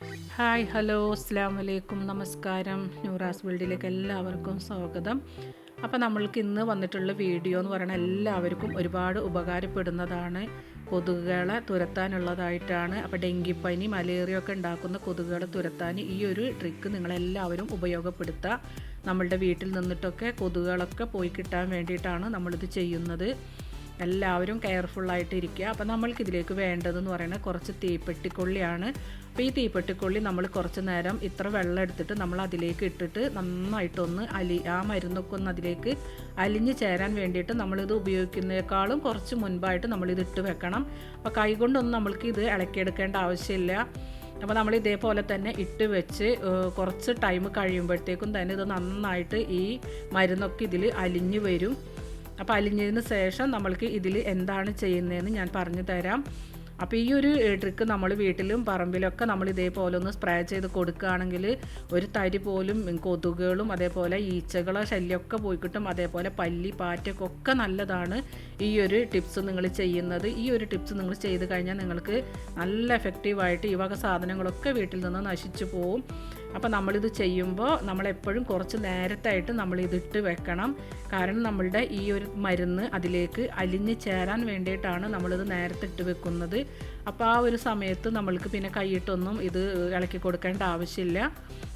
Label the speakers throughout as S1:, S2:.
S1: Hi hello അസ്സാം വലൈക്കും നമസ്കാരം. ന്യൂറാസ് വേൾഡിലേക്ക് എല്ലാവർക്കും സ്വാഗതം. അപ്പോൾ നമ്മൾക്ക് ഇന്ന് വന്നിട്ടുള്ള വീഡിയോ എന്ന് പറയുന്നത് എല്ലാവർക്കും ഒരുപാട് ഉപകാരപ്പെടുന്നതാണ്. കൊതുകുകളെ തുരത്താനുള്ളതായിട്ടാണ്. അപ്പോൾ ഡെങ്കിപ്പനി മലേറിയ ഒക്കെ ഉണ്ടാക്കുന്ന കൊതുകുകളെ തുരത്താൻ ഈ ഒരു ട്രിക്ക് നിങ്ങളെല്ലാവരും ഉപയോഗപ്പെടുത്തുക നമ്മളുടെ വീട്ടിൽ നിന്നിട്ടൊക്കെ കൊതുകുകളൊക്കെ പോയി കിട്ടാൻ വേണ്ടിയിട്ടാണ് നമ്മളിത് ചെയ്യുന്നത്. എല്ലാവരും കെയർഫുള്ളായിട്ട് ഇരിക്കുക. അപ്പോൾ നമ്മൾക്ക് ഇതിലേക്ക് വേണ്ടതെന്ന് പറയുന്നത് കുറച്ച് തീപ്പെട്ടിക്കൊള്ളിയാണ്. അപ്പോൾ ഈ തീപ്പെട്ടിക്കൊള്ളി നമ്മൾ കുറച്ച് നേരം ഇത്ര വെള്ളം എടുത്തിട്ട് നമ്മൾ അതിലേക്ക് ഇട്ടിട്ട് നന്നായിട്ടൊന്ന് അലി ആ മരുന്നൊക്കെ ഒന്ന് അതിലേക്ക് അലിഞ്ഞ് ചേരാൻ വേണ്ടിയിട്ട് നമ്മളിത് ഉപയോഗിക്കുന്നതിനേക്കാളും കുറച്ച് മുൻപായിട്ട് നമ്മളിത് ഇട്ട് വെക്കണം. അപ്പോൾ കൈകൊണ്ടൊന്നും നമ്മൾക്ക് ഇത് ഇളക്കിയെടുക്കേണ്ട ആവശ്യമില്ല. അപ്പോൾ നമ്മൾ ഇതേപോലെ തന്നെ ഇട്ട് വെച്ച് കുറച്ച് ടൈം കഴിയുമ്പോഴത്തേക്കും തന്നെ ഇത് നന്നായിട്ട് ഈ മരുന്നൊക്കെ ഇതിൽ അലിഞ്ഞ് വരും. അപ്പോൾ അലിഞ്ഞതിന് ശേഷം നമ്മൾക്ക് ഇതിൽ എന്താണ് ചെയ്യുന്നതെന്ന് ഞാൻ പറഞ്ഞു തരാം. അപ്പോൾ ഈ ഒരു ട്രിക്ക് നമ്മൾ വീട്ടിലും പറമ്പിലൊക്കെ നമ്മൾ ഇതേപോലെ ഒന്ന് സ്പ്രേ ചെയ്ത് കൊടുക്കുകയാണെങ്കിൽ ഒരു തരി പോലും കൊതുകുകളും അതേപോലെ ഈച്ചകളോ ശല്യമൊക്കെ പോയി കിട്ടും അതേപോലെ പല്ലി പാറ്റൊക്കെ ഒക്കെ നല്ലതാണ് ഈ ഒരു ടിപ്സ് നിങ്ങൾ ചെയ്യുന്നത്. ഈ ഒരു ടിപ്സ് നിങ്ങൾ ചെയ്ത് കഴിഞ്ഞാൽ നിങ്ങൾക്ക് നല്ല എഫക്റ്റീവായിട്ട് ഈ വക സാധനങ്ങളൊക്കെ വീട്ടിൽ നിന്ന് നശിച്ചു പോവും. അപ്പോൾ നമ്മളിത് ചെയ്യുമ്പോൾ നമ്മളെപ്പോഴും കുറച്ച് നേരത്തായിട്ട് നമ്മളിതിട്ട് വെക്കണം. കാരണം നമ്മളുടെ ഈ ഒരു മരുന്ന് അതിലേക്ക് അലിഞ്ഞ് ചേരാൻ വേണ്ടിയിട്ടാണ് നമ്മളിത് നേരത്തെ ഇട്ട് വെക്കുന്നത്. അപ്പോൾ ആ ഒരു സമയത്ത് നമ്മൾക്ക് പിന്നെ കൈയിട്ടൊന്നും ഇത് ഇളക്കി കൊടുക്കേണ്ട ആവശ്യമില്ല.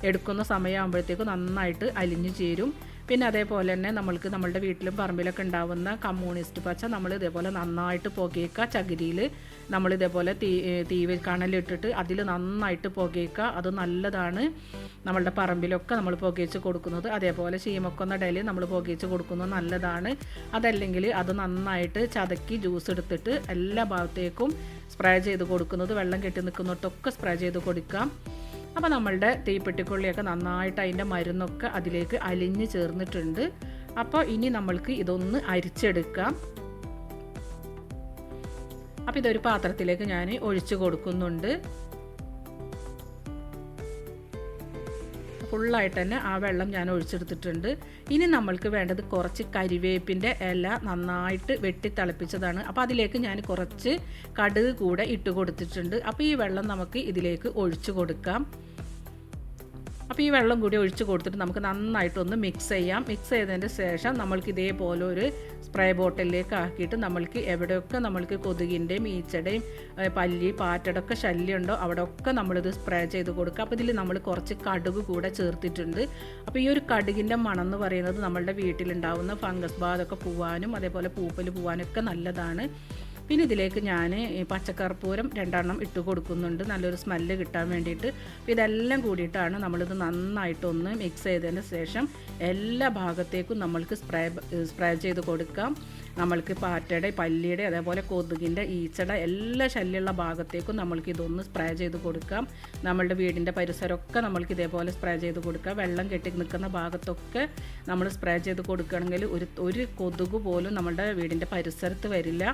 S1: എടുക്കുന്ന സമയമാകുമ്പോഴത്തേക്കും നന്നായിട്ട് അലിഞ്ഞു ചേരും. പിന്നെ അതേപോലെ തന്നെ നമ്മൾക്ക് നമ്മളുടെ വീട്ടിലും പറമ്പിലൊക്കെ ഉണ്ടാവുന്ന കമ്മ്യൂണിസ്റ്റ് പച്ച നമ്മൾ ഇതേപോലെ നന്നായിട്ട് പുകയ്ക്കുക ചകിരിയിൽ നമ്മൾ ഇതേപോലെ തീ തീ കണലിട്ടിട്ട് അതിൽ നന്നായിട്ട് പുകയ്ക്കുക അത് നല്ലതാണ്. നമ്മളുടെ പറമ്പിലൊക്കെ നമ്മൾ പുകയിച്ച് കൊടുക്കുന്നത്. അതേപോലെ ചീമക്കൊന്ന ഇടയിൽ നമ്മൾ പുകയിച്ച് കൊടുക്കുന്നത് നല്ലതാണ്. അതല്ലെങ്കിൽ അത് നന്നായിട്ട് ചതക്കി ജ്യൂസ് എടുത്തിട്ട് എല്ലാ ഭാഗത്തേക്കും സ്പ്രേ ചെയ്ത് കൊടുക്കുന്നത് വെള്ളം കെട്ടി നിൽക്കുന്നിടത്തൊക്കെ സ്പ്രേ ചെയ്ത് കൊടുക്കാം. അപ്പോൾ നമ്മളുടെ തീപ്പെട്ടിക്കൊള്ളിയൊക്കെ നന്നായിട്ട് അതിന്റെ മരുന്നൊക്കെ അതിലേക്ക് അലിഞ്ഞ് ചേർന്നിട്ടുണ്ട്. അപ്പോൾ ഇനി നമ്മൾക്ക് ഇതൊന്ന് അരിച്ചെടുക്കാം. അപ്പോൾ ഇതൊരു പാത്രത്തിലേക്ക് ഞാൻ ഒഴിച്ചു കൊടുക്കുന്നുണ്ട്. ഫുള്ളായിട്ട് തന്നെ ആ വെള്ളം ഞാൻ ഒഴിച്ചെടുത്തിട്ടുണ്ട്. ഇനി നമ്മൾക്ക് വേണ്ടത് കുറച്ച് കരിവേപ്പിന്റെ ഇല നന്നായിട്ട് വെട്ടി തിളപ്പിച്ചതാണ്. അപ്പോൾ അതിലേക്ക് ഞാൻ കുറച്ച് കടുക് കൂടെ ഇട്ട് കൊടുത്തിട്ടുണ്ട്. അപ്പോൾ ഈ വെള്ളം നമുക്ക് ഇതിലേക്ക് ഒഴിച്ചു കൊടുക്കാം. അപ്പോൾ ഈ വെള്ളം കൂടി ഒഴിച്ച് കൊടുത്തിട്ട് നമുക്ക് നന്നായിട്ടൊന്ന് മിക്സ് ചെയ്യാം. മിക്സ് ചെയ്തതിന്റെ ശേഷം നമ്മൾക്ക് ഇതേപോലെ ഒരു സ്പ്രേ ബോട്ടിലേക്ക് ആക്കിയിട്ട് നമ്മൾക്ക് എവിടെയൊക്കെ നമ്മൾക്ക് കൊതുകിന്റെയും ഈച്ചയുടെയും പല്ലി പാറ്റടൊക്കെ ശല്യമുണ്ടോ അവിടെയൊക്കെ നമ്മളിത് സ്പ്രേ ചെയ്ത് കൊടുക്കുക. അപ്പോൾ ഇതിൽ നമ്മൾ കുറച്ച് കടുക് കൂടെ ചേർത്തിട്ടുണ്ട്. അപ്പോൾ ഈ ഒരു കടുകിന്റെ മണം എന്ന് പറയുന്നത് നമ്മളുടെ വീട്ടിലുണ്ടാവുന്ന ഫംഗസ് ബാധൊക്കെ പോവാനും അതേപോലെ പൂപ്പൽ പോവാനൊക്കെ നല്ലതാണ്. പിന്നെ ഇതിലേക്ക് ഞാൻ പച്ചക്കർപ്പൂരം രണ്ടെണ്ണം ഇട്ട് കൊടുക്കുന്നുണ്ട്. നല്ലൊരു സ്മെല്ല് കിട്ടാൻ വേണ്ടിയിട്ട്. ഇതെല്ലാം കൂടിയിട്ടാണ് നമ്മളിത് നന്നായിട്ടൊന്ന് മിക്സ് ചെയ്തതിന് ശേഷം എല്ലാ ഭാഗത്തേക്കും നമ്മൾക്ക് സ്പ്രേ സ്പ്രേ ചെയ്ത് കൊടുക്കാം. നമ്മൾക്ക് പാറ്റയുടെ പല്ലിയുടെ അതേപോലെ കൊതുകിന്റെ ഈച്ചയുടെ എല്ലാ ശല്യമുള്ള ഭാഗത്തേക്കും നമ്മൾക്ക് ഇതൊന്ന് സ്പ്രേ ചെയ്ത് കൊടുക്കാം. നമ്മളുടെ വീടിന്റെ പരിസരമൊക്കെ നമ്മൾക്ക് ഇതേപോലെ സ്പ്രേ ചെയ്ത് കൊടുക്കാം. വെള്ളം കെട്ടി നിൽക്കുന്ന ഭാഗത്തൊക്കെ നമ്മൾ സ്പ്രേ ചെയ്ത് കൊടുക്കുകയാണെങ്കിൽ ഒരു ഒരു കൊതുക് പോലും നമ്മുടെ വീടിന്റെ പരിസരത്ത് വരില്ല.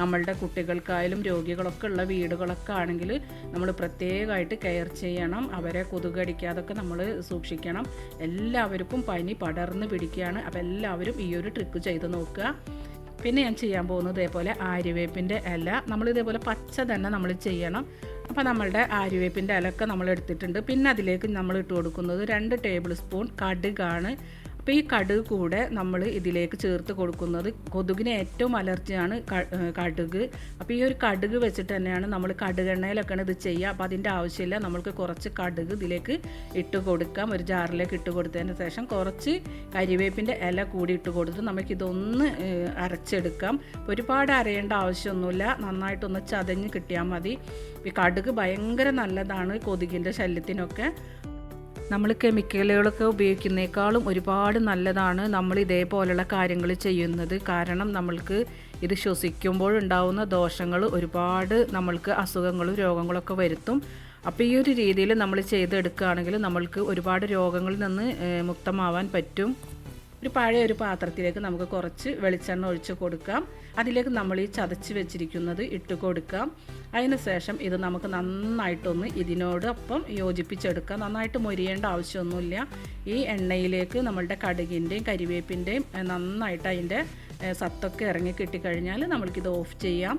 S1: നമ്മളുടെ കുട്ടികൾക്കായാലും രോഗികളൊക്കെ ഉള്ള വീടുകളൊക്കെ ആണെങ്കിൽ നമ്മൾ പ്രത്യേകമായിട്ട് കെയർ ചെയ്യണം. അവരെ കൊതുകടിക്കാതൊക്കെ നമ്മൾ സൂക്ഷിക്കണം. എല്ലാവർക്കും പനി പടർന്ന് പിടിക്കുകയാണ്. അപ്പോൾ എല്ലാവരും ഈ ഒരു ട്രിക്ക് ചെയ്ത് നോക്കുക. പിന്നെ ഞാൻ ചെയ്യാൻ പോകുന്നത് ഇതേപോലെ ആര്യവേപ്പിന്റെ ഇല. നമ്മൾ ഇതേപോലെ പച്ച തന്നെ നമ്മൾ ചെയ്യണം. അപ്പോൾ നമ്മളുടെ ആര്യവേപ്പിന്റെ ഇലയൊക്കെ നമ്മൾ എടുത്തിട്ടുണ്ട്. പിന്നെ അതിലേക്ക് നമ്മൾ ഇട്ട് കൊടുക്കുന്നത് രണ്ട് ടേബിൾ സ്പൂൺ കടുകാണ്. അപ്പോൾ ഈ കടുക് കൂടെ നമ്മൾ ഇതിലേക്ക് ചേർത്ത് കൊടുക്കുന്നത് കൊതുകിന് ഏറ്റവും അലർജിയാണ് കടുക്. അപ്പോൾ ഈ ഒരു കടുക് വെച്ചിട്ട് തന്നെയാണ് നമ്മൾ കടുകെണ്ണയിലൊക്കെയാണ് ഇത് ചെയ്യുക. അപ്പോൾ അതിന്റെ ആവശ്യമില്ല നമ്മൾക്ക് കുറച്ച് കടുക് ഇതിലേക്ക് ഇട്ട് കൊടുക്കാം. ഒരു ജാറിലേക്ക് ഇട്ട് കൊടുത്തതിന് ശേഷം കുറച്ച് കരിവേപ്പിന്റെ ഇല കൂടി ഇട്ട് കൊടുത്ത് നമുക്കിതൊന്ന് അരച്ചെടുക്കാം. ഒരുപാട് അരയേണ്ട ആവശ്യമൊന്നുമില്ല. നന്നായിട്ടൊന്ന് ചതഞ്ഞ് കിട്ടിയാൽ മതി. ഈ കടുക് ഭയങ്കര നല്ലതാണ് കൊതുകിന്റെ ശല്യത്തിനൊക്കെ. നമ്മൾ കെമിക്കലുകളൊക്കെ ഉപയോഗിക്കുന്നേക്കാളും ഒരുപാട് നല്ലതാണ് നമ്മൾ ഇതേപോലെയുള്ള കാര്യങ്ങൾ ചെയ്യുന്നത്. കാരണം നമ്മൾക്ക് ഇത് ശ്വസിക്കുമ്പോഴുണ്ടാവുന്ന ദോഷങ്ങൾ ഒരുപാട് നമ്മൾക്ക് അസുഖങ്ങളും രോഗങ്ങളൊക്കെ വരുത്തും. അപ്പോൾ ഈ ഒരു രീതിയിൽ നമ്മൾ ചെയ്തെടുക്കുകയാണെങ്കിൽ നമ്മൾക്ക് ഒരുപാട് രോഗങ്ങളിൽ നിന്ന് മുക്തമാവാൻ പറ്റും. ഒരു പഴയ ഒരു പാത്രത്തിലേക്ക് നമുക്ക് കുറച്ച് വെളിച്ചെണ്ണ ഒഴിച്ച് കൊടുക്കാം. അതിലേക്ക് നമ്മൾ ഈ ചതച്ച് വെച്ചിരിക്കുന്നത് ഇട്ട് കൊടുക്കാം. അതിന് ശേഷം ഇത് നമുക്ക് നന്നായിട്ടൊന്ന് ഇതിനോടൊപ്പം യോജിപ്പിച്ചെടുക്കാം. നന്നായിട്ട് മൊരിയേണ്ട ആവശ്യമൊന്നുമില്ല. ഈ എണ്ണയിലേക്ക് നമ്മളുടെ കടുകിന്റെയും കരിവേപ്പിന്റെയും നന്നായിട്ട് അതിന്റെ സത്തൊക്കെ ഇറങ്ങി കിട്ടിക്കഴിഞ്ഞാൽ നമ്മൾക്കിത് ഓഫ് ചെയ്യാം.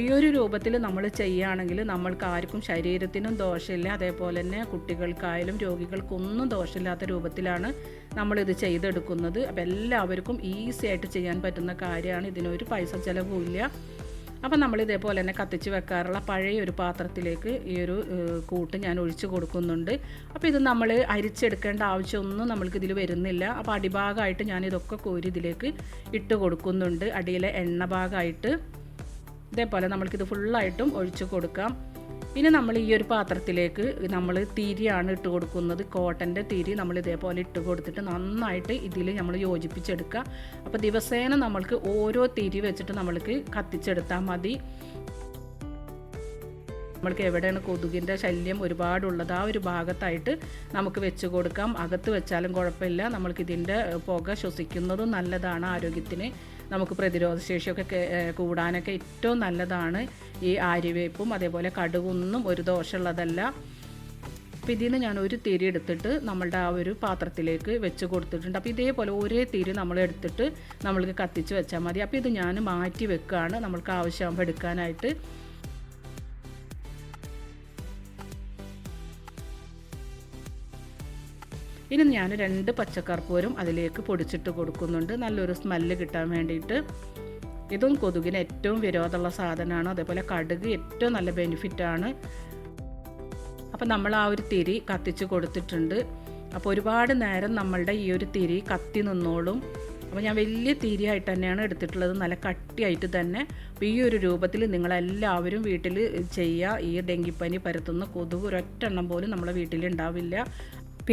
S1: ഈ ഒരു രൂപത്തിൽ നമ്മൾ ചെയ്യുകയാണെങ്കിൽ നമ്മൾക്ക് ആർക്കും ശരീരത്തിനും ദോഷമില്ല. അതേപോലെ തന്നെ കുട്ടികൾക്കായാലും രോഗികൾക്കൊന്നും ദോഷമില്ലാത്ത രൂപത്തിലാണ് നമ്മളിത് ചെയ്തെടുക്കുന്നത്. അപ്പോൾ എല്ലാവർക്കും ഈസി ആയിട്ട് ചെയ്യാൻ പറ്റുന്ന കാര്യമാണ്. ഇതിനൊരു പൈസ ചിലവും ഇല്ല അപ്പം നമ്മൾ ഇതേപോലെ തന്നെ കത്തിച്ച് വെക്കാറുള്ള പഴയ ഒരു പാത്രത്തിലേക്ക് ഈ ഒരു കൂട്ട് ഞാൻ ഒഴിച്ചു കൊടുക്കുന്നുണ്ട്. അപ്പോൾ ഇത് നമ്മൾ അരിച്ചെടുക്കേണ്ട ആവശ്യമൊന്നും നമ്മൾക്ക് ഇതിൽ വരുന്നില്ല. അപ്പോൾ അടിഭാഗമായിട്ട് ഞാൻ ഇതൊക്കെ കോരി ഇതിലേക്ക് ഇട്ട് കൊടുക്കുന്നുണ്ട്. അടിയിലെ എണ്ണ ഭാഗമായിട്ട്. ഇതേപോലെ നമ്മൾക്കിത് ഫുള്ളായിട്ടും ഒഴിച്ച് കൊടുക്കാം. പിന്നെ നമ്മൾ ഈ ഒരു പാത്രത്തിലേക്ക് നമ്മൾ തിരിയാണ് ഇട്ട് കൊടുക്കുന്നത്. കോട്ടന്റെ തിരി നമ്മൾ ഇതേപോലെ ഇട്ട് കൊടുത്തിട്ട് നന്നായിട്ട് ഇതിൽ നമ്മൾ യോജിപ്പിച്ചെടുക്കുക. അപ്പോൾ ദിവസേന നമ്മൾക്ക് ഓരോ തിരി വെച്ചിട്ട് നമ്മൾക്ക് കത്തിച്ചെടുത്താൽ മതി. നമ്മൾക്ക് എവിടെയാണ് കൊതുകിന്റെ ശല്യം ഒരുപാടുള്ളത് ആ ഒരു ഭാഗത്തായിട്ട് നമുക്ക് വെച്ച് കൊടുക്കാം. അകത്ത് വെച്ചാലും കുഴപ്പമില്ല. നമ്മൾക്ക് ഇതിന്റെ പുക ശ്വസിക്കുന്നതും നല്ലതാണ് ആരോഗ്യത്തിന്. നമുക്ക് പ്രതിരോധ ശേഷിയൊക്കെ കൂടാനൊക്കെ ഏറ്റവും നല്ലതാണ് ഈ ആര്യവേപ്പും അതേപോലെ കടുകൊന്നും ഒരു ദോഷമുള്ളതല്ല. അപ്പോൾ ഇതിൽ നിന്ന് ഞാൻ ഒരു തിരി എടുത്തിട്ട് നമ്മളുടെ ആ ഒരു പാത്രത്തിലേക്ക് വെച്ച് കൊടുത്തിട്ടുണ്ട്. അപ്പോൾ ഇതേപോലെ ഒരേ തിരി നമ്മൾ എടുത്തിട്ട് നമ്മൾക്ക് കത്തിച്ച് വെച്ചാൽ മതി. അപ്പോൾ ഇത് ഞാൻ മാറ്റി വെക്കുകയാണ് നമ്മൾക്ക് ആവശ്യമാകുമ്പോൾ എടുക്കാനായിട്ട്. ഇനി ഞാൻ രണ്ട് പച്ചക്കർപ്പൂരം അതിലേക്ക് പൊടിച്ചിട്ട് കൊടുക്കുന്നുണ്ട്. നല്ലൊരു സ്മെല്ല് കിട്ടാൻ വേണ്ടിയിട്ട്. ഇതും കൊതുകിന് ഏറ്റവും വിരോധമുള്ള സാധനമാണ്. അതേപോലെ കടുക് ഏറ്റവും നല്ല ബെനിഫിറ്റാണ് അപ്പോൾ നമ്മൾ ആ ഒരു തിരി കത്തിച്ച് കൊടുത്തിട്ടുണ്ട്. അപ്പോൾ ഒരുപാട് നേരം നമ്മളുടെ ഈ ഒരു തിരി കത്തി നിന്നോളും. അപ്പോൾ ഞാൻ വലിയ തിരിയായിട്ട് തന്നെയാണ് എടുത്തിട്ടുള്ളത്. നല്ല കട്ടിയായിട്ട് തന്നെ. അപ്പോൾ ഈ ഒരു രൂപത്തിൽ നിങ്ങളെല്ലാവരും വീട്ടിൽ ചെയ്യുക ഈ ഡെങ്കിപ്പനി പരത്തുന്ന കൊതുക് ഒരൊറ്റെണ്ണം പോലും നമ്മളെ വീട്ടിൽ ഉണ്ടാവില്ല.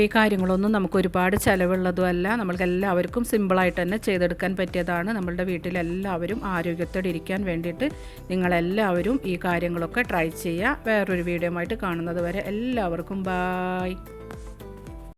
S1: ഈ കാര്യങ്ങളൊന്നും നമുക്ക് ഒരുപാട് ചിലവുള്ളതും അല്ല നമ്മൾക്ക് എല്ലാവർക്കും സിമ്പിളായിട്ട് തന്നെ ചെയ്തെടുക്കാൻ പറ്റിയതാണ്. നമ്മളുടെ വീട്ടിലെല്ലാവരും ആരോഗ്യത്തോടെ ഇരിക്കാൻ വേണ്ടിയിട്ട് നിങ്ങളെല്ലാവരും ഈ കാര്യങ്ങളൊക്കെ ട്രൈ ചെയ്യുക. വേറൊരു വീഡിയോ ആയിട്ട് കാണുന്നത് വരെ എല്ലാവർക്കും ബായ്